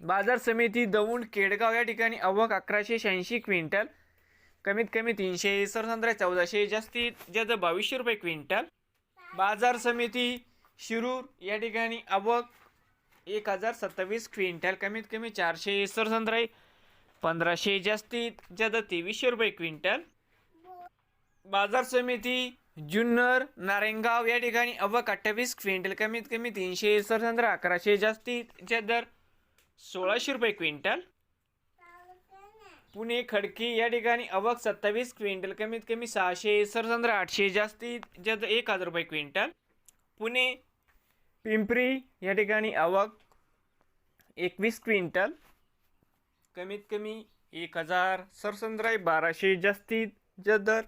बाजार समिती दौंड केडगाव या ठिकाणी अवक अकराशे शहाऐंशी क्विंटल कमीत कमी तीनशे सरसंद्रा चौदाशे जास्तीत जास्त बावीसशे रुपये क्विंटल. बाजार समिती शिरूर या ठिकाणी अवक एक हजार सत्तावीस क्विंटल कमीत कमी चारशे सरसंद्राई पंधराशे जास्तीत जास्त तेवीसशे रुपये क्विंटल. बाजार समिती जुन्नर नारेंगाव या ठिकाणी अवक अठ्ठावीस क्विंटल कमीत कमी तीनशे सरसंद्रा अकराशे जास्तीत जास्त दर सोळाशे रुपये क्विंटल? पुणे खडकी या ठिकाणी अवक सत्तावीस क्विंटल कमीत कमी सहाशे सरसंद्र आठशे जास्तीत जास्त एक हजार रुपये क्विंटल. पुणे पिंपरी या ठिकाणी आवक एकवीस क्विंटल कमीत कमी एक हजार सरसंद्राय बाराशे जास्तीत जास्त दर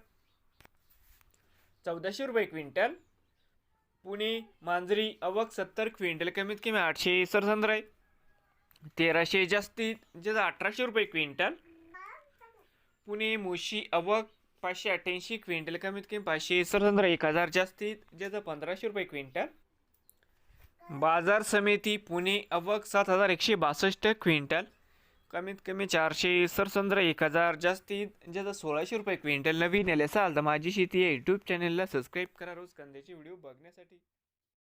चौदाशे रुपये क्विंटल. पुणे मांजरी अवक सत्तर क्विंटल कमीत कमी आठशे सरसंद्राय तेराशे जास्तीत जास्त अठराशे रुपये क्विंटल. पुणे मुशी अवक पाचशे अठ्ठ्याऐंशी क्विंटल कमीत कमी पाचशे सरसंद्रा एक हजार जास्तीत ज्याचं पंधराशे रुपये क्विंटल. बाजार समिती पुणे अवक सात हजार एकशे बासष्ट क्विंटल. कमीत कमी चारशे सरसंद्र एक हजार जास्तीत जास्त सोळाशे रुपये क्विंटल. नवीन आले असाल तर माझी शेती या यूट्यूब चॅनलला सबस्क्राईब करा. रोज कांद्याचे व्हिडिओ बघण्यासाठी.